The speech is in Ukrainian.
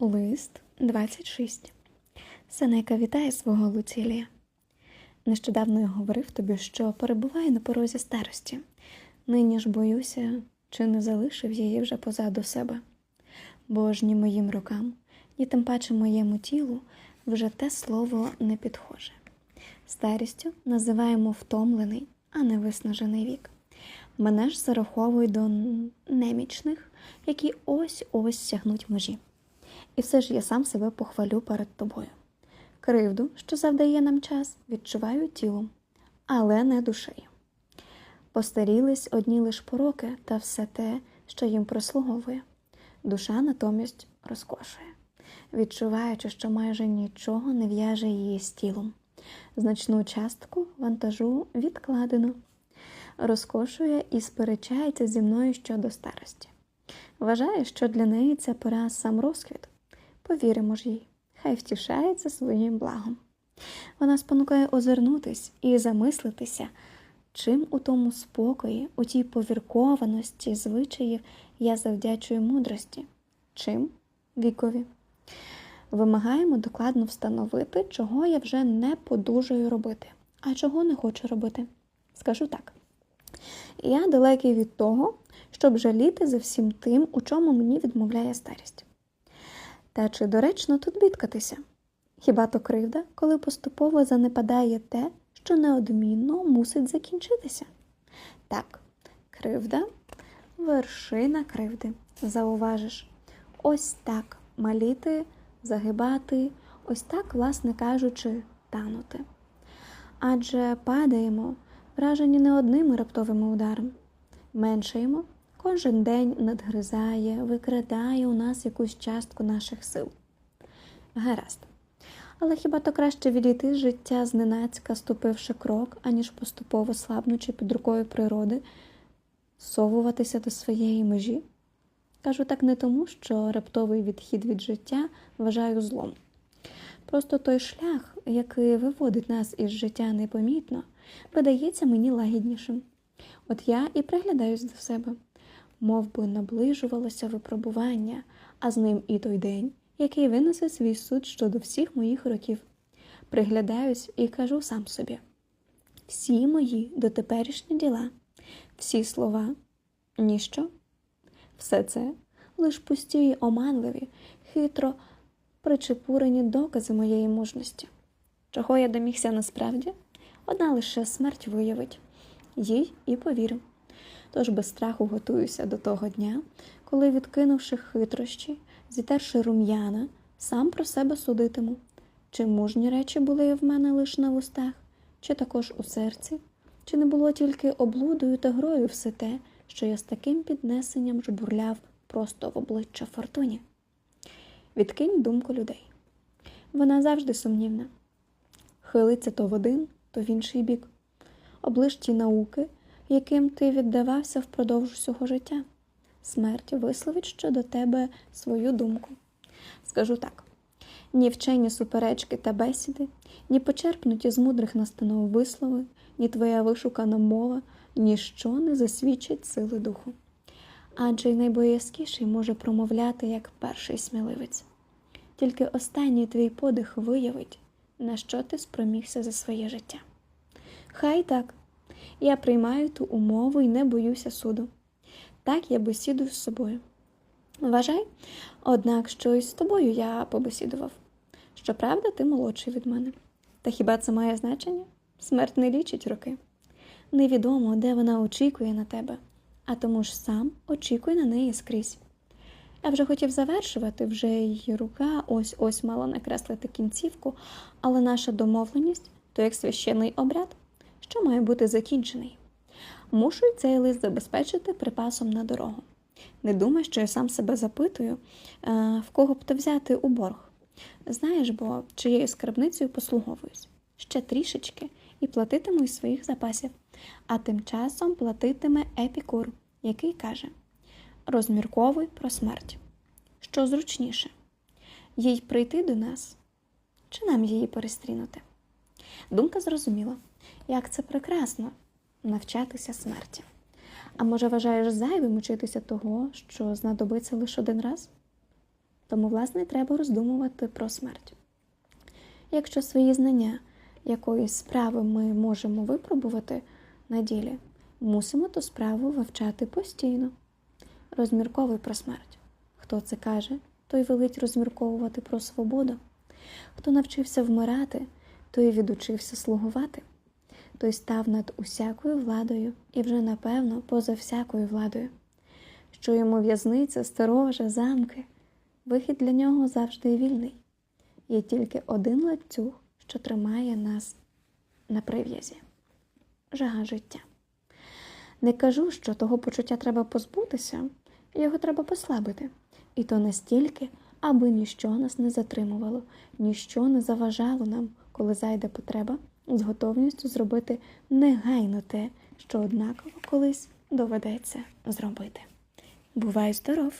Лист 26. Сенека вітає свого Луцілія. Нещодавно я говорив тобі, що перебуваю на порозі старості. Нині ж боюся, чи не залишив її вже позаду себе. Бо ж ні моїм рукам, ні тим паче моєму тілу вже те слово не підхоже. Старістю називаємо втомлений, а не виснажений вік. Мене ж зараховують до немічних, які ось-ось сягнуть межі. І все ж я сам себе похвалю перед тобою. Кривду, що завдає нам час, відчуваю тілом, але не душею. Постарілись одні лиш пороки та все те, що їм прислуговує. Душа натомість розкошує, відчуваючи, що майже нічого не в'яже її з тілом. Значну частку вантажу відкладено, розкошує і сперечається зі мною щодо старості. Вважає, що для неї це пора сам розквіт. Повіримо ж їй, хай втішається своїм благом. Вона спонукає озирнутись і замислитися, чим у тому спокої, у тій повіркованості звичаїв я завдячую мудрості, чим вікові. Вимагаємо докладно встановити, чого я вже не подужаю робити, а чого не хочу робити. Скажу так. Я далекий від того, щоб жаліти за всім тим, у чому мені відмовляє старість. Та чи доречно тут бідкатися? Хіба то кривда, коли поступово занепадає те, що неодмінно мусить закінчитися? Так, кривда вершина кривди, зауважиш. Ось так маліти, загибати, ось так, власне кажучи, танути. Адже падаємо, вражені не одними раптовими ударами, меншаємо, кожен день надгризає, викрадає у нас якусь частку наших сил. Гаразд. Але хіба то краще відійти з життя зненацька, ступивши крок, аніж поступово слабнучи під рукою природи, совуватися до своєї межі? Кажу так не тому, що раптовий відхід від життя вважаю злом. Просто той шлях, який виводить нас із життя непомітно, видається мені лагіднішим. От я і приглядаюсь до себе, мов би наближувалося випробування, а з ним і той день, який винесе свій суд щодо всіх моїх років. Приглядаюсь і кажу сам собі: всі мої дотеперішні діла, всі слова, ніщо, все це лиш пусті й оманливі, хитро причепурені докази моєї мужності. Чого я домігся насправді? Одна лише смерть виявить, їй і повірю. Тож без страху готуюся до того дня, коли, відкинувши хитрощі, зітерши рум'яна, сам про себе судитиму, чи мужні речі були в мене лише на вустах, чи також у серці, чи не було тільки облудою та грою все те, що я з таким піднесенням жбурляв просто в обличчя фортуні. Відкинь думку людей. Вона завжди сумнівна. Хилиться то в один, то в інший бік. Оближ ті науки, яким ти віддавався впродовж усього життя. Смерть висловить щодо тебе свою думку. Скажу так: ні вчені суперечки та бесіди, ні почерпнуті з мудрих настанов вислови, ні твоя вишукана мова, ніщо не засвідчить сили духу. Адже й найбоязкіший може промовляти як перший сміливець. Тільки останній твій подих виявить, на що ти спромігся за своє життя. Хай так, я приймаю ту умову і не боюся суду. Так я бесідую з собою. Вважай, однак, що і з тобою я побесідував. Щоправда, ти молодший від мене. Та хіба це має значення? Смерть не лічить роки. Невідомо, де вона очікує на тебе, а тому ж сам очікує на неї скрізь. Я вже хотів завершувати, вже й рука ось ось мала накреслити кінцівку, але наша домовленість то як священний обряд, що має бути закінчений. Мушу й цей лист забезпечити припасом на дорогу. Не думай, що я сам себе запитую, е, в кого б то взяти у борг. Знаєш, бо чиєю скарбницею послуговуюсь ще трішечки і платитиму із своїх запасів, а тим часом платитиме епікур, який каже розмірковуй про смерть. Що зручніше їй прийти до нас, чи нам її перестрінути? Думка зрозуміла, як це прекрасно навчатися смерті. А може, вважаєш зайвим учитися того, що знадобиться лише один раз? Тому, власне, треба роздумувати про смерть. Якщо свої знання якоїсь справи ми можемо випробувати на ділі, мусимо ту справу вивчати постійно. Розмірковуй про смерть. Хто це каже, той велить розмірковувати про свободу. Хто навчився вмирати, той відучився слугувати. Той став над усякою владою і вже, напевно, поза всякою владою. Що йому в'язниця, сторожа, замки, вихід для нього завжди вільний. Є тільки один ланцюг, що тримає нас на прив'язі жага життя. Не кажу, що того почуття треба позбутися, його треба послабити. І то настільки, аби ніщо нас не затримувало, ніщо не заважало нам, коли зайде потреба, з готовністю зробити негайно те, що однаково колись доведеться зробити. Бувай здоров!